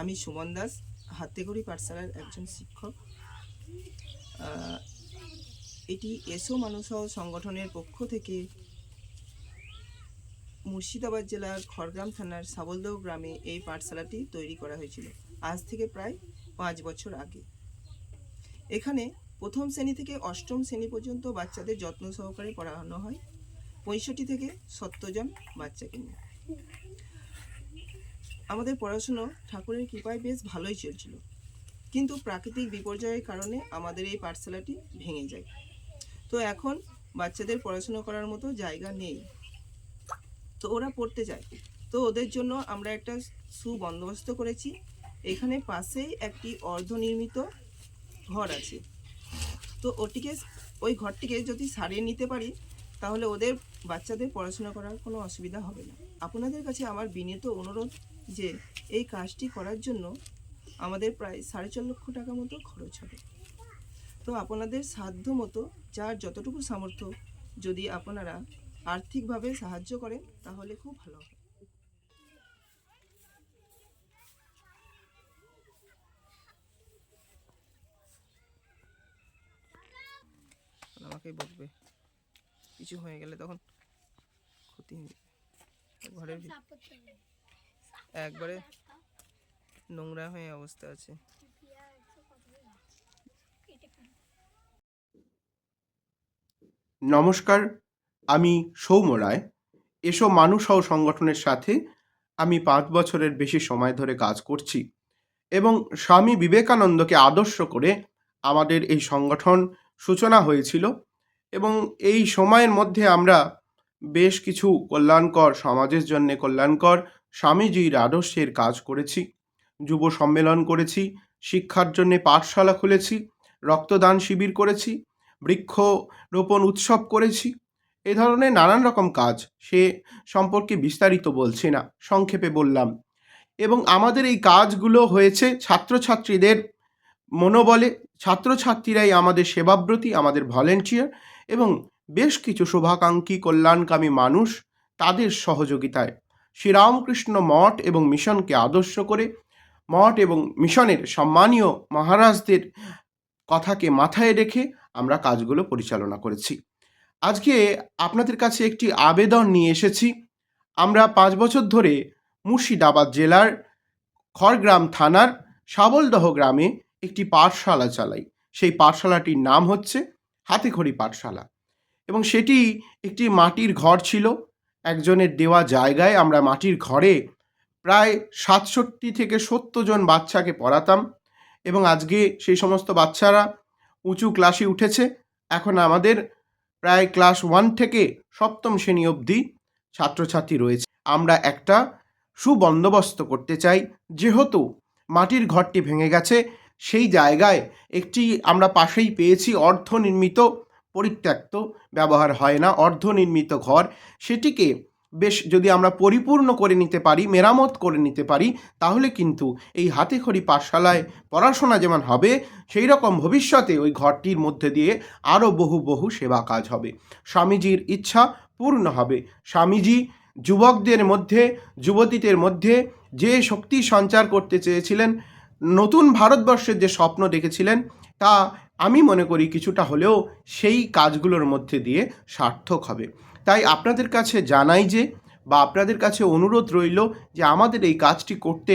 আমি সুমন দাস হাতেগড়ি পাঠশালার একজন শিক্ষক। এটি এসো মানুষ সংগঠনের পক্ষ থেকে মুর্শিদাবাদ জেলার খড়গ্রাম থানার সাবলদহ গ্রামে এই পাঠশালাটি তৈরি করা হয়েছিল। আজ থেকে প্রায় পাঁচ বছর আগে। এখানে প্রথম শ্রেণি থেকে অষ্টম শ্রেণি পর্যন্ত বাচ্চাদের যত্ন সহকারে পড়ানো হয়। পঁয়ষট্টি থেকে সত্তর জন বাচ্চাকে নিয়ে। আমাদের পড়াশুনো ঠাকুরের কৃপায় বেশ ভালোই চলছিল। কিন্তু প্রাকৃতিক বিপর্যয়ের কারণে আমাদের এই পাঠশালাটি ভেঙে যায়। তো এখন বাচ্চাদের পড়াশুনো করার মতো জায়গা নেই। তো ওরা পড়তে যায়। তো ওদের জন্য আমরা একটা সুবন্দোবস্ত করেছি। এখানে পাশেই একটি অর্ধনির্মিত ঘর আছে। তো ওটিকে, ওই ঘরটিকে যদি সারিয়ে নিতে পারি, তাহলে ওদের বাচ্চাদের পড়াশোনা করার কোনো অসুবিধা হবে না। আপনাদের কাছে আমার বিনীত অনুরোধ যে এই কাজটি করার জন্য আমাদের প্রায় সাড়ে চার লক্ষ টাকা মতো খরচ হবে। তো আপনাদের সাধ্য মতো যার যতটুকু সামর্থ্য, যদি আপনারা আর্থিকভাবে সাহায্য করেন, তাহলে খুব ভালো হবে। আমাকেই বকবে। কিছু হয়ে গেলে তখন ক্ষতি হয়ে ঘরের একবারে নোংরা হয়ে অবস্থা আছে। নমস্কার আমি সৌম্য রায়। এসো মানুষ হও সংগঠনের সাথে আমি পাঁচ বছরের বেশি সময় ধরে কাজ করছি এবং স্বামী বিবেকানন্দকে আদর্শ করে আমাদের এই সংগঠন সূচনা হয়েছিল এবং এই সময়ের মধ্যে আমরা বেশ কিছু কল্যাণকর, সমাজের জন্য কল্যাণকর, স্বামীজির আদর্শের কাজ করেছি। যুব সম্মেলন করেছি, শিক্ষার জন্য পাঠশালা খুলেছি, রক্তদান শিবির করেছি বৃক্ষ রোপণ উৎসব করেছি। এ ধরনের নানান রকম কাজ সে সম্পর্কে বিস্তারিত বলছি না, সংক্ষেপে বললাম। এবং আমাদের এই কাজগুলো হয়েছে ছাত্রছাত্রীদের মনোবলে, ছাত্রছাত্রীরাই আমাদের সেবাব্রতী, আমাদের ভলেন্টিয়ার এবং বেশ কিছু শুভাকাঙ্ক্ষী কল্যাণকামী মানুষ তাদের সহযোগিতায়। শ্রীরামকৃষ্ণ মঠ এবং মিশনকে আদর্শ করে, মঠ এবং মিশনের সম্মানীয় মহারাজদের কথাকে মাথায় রেখে আমরা কাজগুলো পরিচালনা করেছি। আজকে আপনাদের কাছে একটি আবেদন নিয়ে এসেছি। আমরা পাঁচ বছর ধরে মুর্শিদাবাদ জেলার খড়গ্রাম থানার সাবলদহ গ্রামে একটি পাঠশালা চালাই। সেই পাঠশালাটির নাম হচ্ছে হাতেখড়ি পাঠশালা। এবং সেটি একটি মাটির ঘর ছিল। একজনের দেওয়া জায়গায় আমরা মাটির ঘরে প্রায় সাতষট্টি থেকে সত্তর জন বাচ্চাকে পড়াতাম। এবং আজকে সেই সমস্ত বাচ্চারা উঁচু ক্লাসে উঠেছে। এখন আমাদের প্রায় ক্লাস ওয়ান থেকে সপ্তম শ্রেণি অবধি ছাত্রছাত্রী রয়েছে। আমরা একটা সুবন্দোবস্ত করতে চাই। যেহেতু মাটির ঘরটি ভেঙে গেছে, সেই জায়গায় একটি আমরা পাশেই পেয়েছি অর্ধনির্মিত পরিত্যক্ত, ব্যবহার হয় না। অর্ধনির্মিত ঘর। সেটিকে বেশ যদি আমরা পরিপূর্ণ করে নিতে পারি, মেরামত করে নিতে পারি, তাহলে কিন্তু এই হাতেখড়ি পাঠশালায় পড়াশোনা যেমন হবে সেই রকম ভবিষ্যতে ওই ঘরটির মধ্যে দিয়ে আরও বহু বহু সেবা কাজ হবে। স্বামীজির ইচ্ছা পূর্ণ হবে। স্বামীজি যুবকদের মধ্যে, যুবতীদের মধ্যে যে শক্তি সঞ্চার করতে চেয়েছিলেন, নতুন ভারতবর্ষের যে স্বপ্ন দেখেছিলেন, তা আমি মনে করি কিছুটা হলেও সেই কাজগুলোর মধ্যে দিয়ে সার্থক হবে। তাই আপনাদের কাছে জানাই যে বা আপনাদের কাছে অনুরোধ রইল যে আমাদের এই কাজটি করতে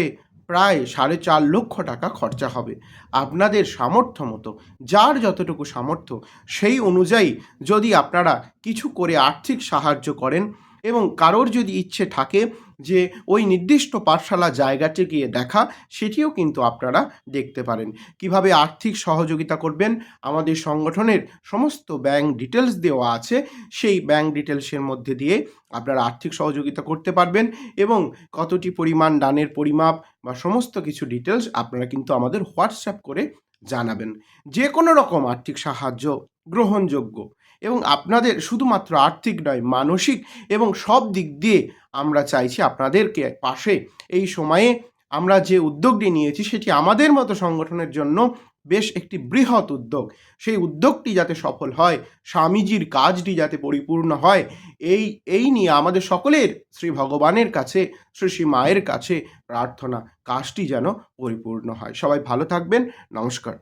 প্রায় সাড়ে চার লক্ষ টাকা খরচা হবে। আপনাদের সামর্থ্য মতো, যার যতটুকু সামর্থ্য, সেই অনুযায়ী যদি আপনারা কিছু করে আর্থিক সাহায্য করেন এবং কারোর যদি ইচ্ছে থাকে যে ওই নির্দিষ্ট পাঠশালা জায়গাটি গিয়ে দেখা, সেটিও কিন্তু আপনারা দেখতে পারেন। কীভাবে আর্থিক সহযোগিতা করবেন, আমাদের সংগঠনের সমস্ত ব্যাংক ডিটেলস দেওয়া আছে, সেই ব্যাংক ডিটেলসের মধ্যে দিয়ে আপনারা আর্থিক সহযোগিতা করতে পারবেন এবং কতটি পরিমাণ দানের পরিমাপ বা সমস্ত কিছু ডিটেলস আপনারা কিন্তু আমাদের হোয়াটসঅ্যাপ করে জানাবেন। যে কোনো রকম আর্থিক সাহায্য, গ্রহণযোগ্য। এবং আপনাদের শুধুমাত্র আর্থিক নয়, মানসিক এবং সব দিক দিয়ে আমরা চাইছি আপনাদেরকে পাশে। এই সময়ে আমরা যে উদ্যোগটি নিয়েছি সেটি আমাদের মতো সংগঠনের জন্য বেশ একটি বৃহৎ উদ্যোগ। সেই উদ্যোগটি যাতে সফল হয়, স্বামীজির কাজটি যাতে পরিপূর্ণ হয়, এই এই নিয়ে আমাদের সকলের, শ্রী ভগবানের কাছে, শ্রী শ্রী মায়ের কাছে প্রার্থনা, কাজটি যেন পরিপূর্ণ হয়। সবাই ভালো থাকবেন, নমস্কার।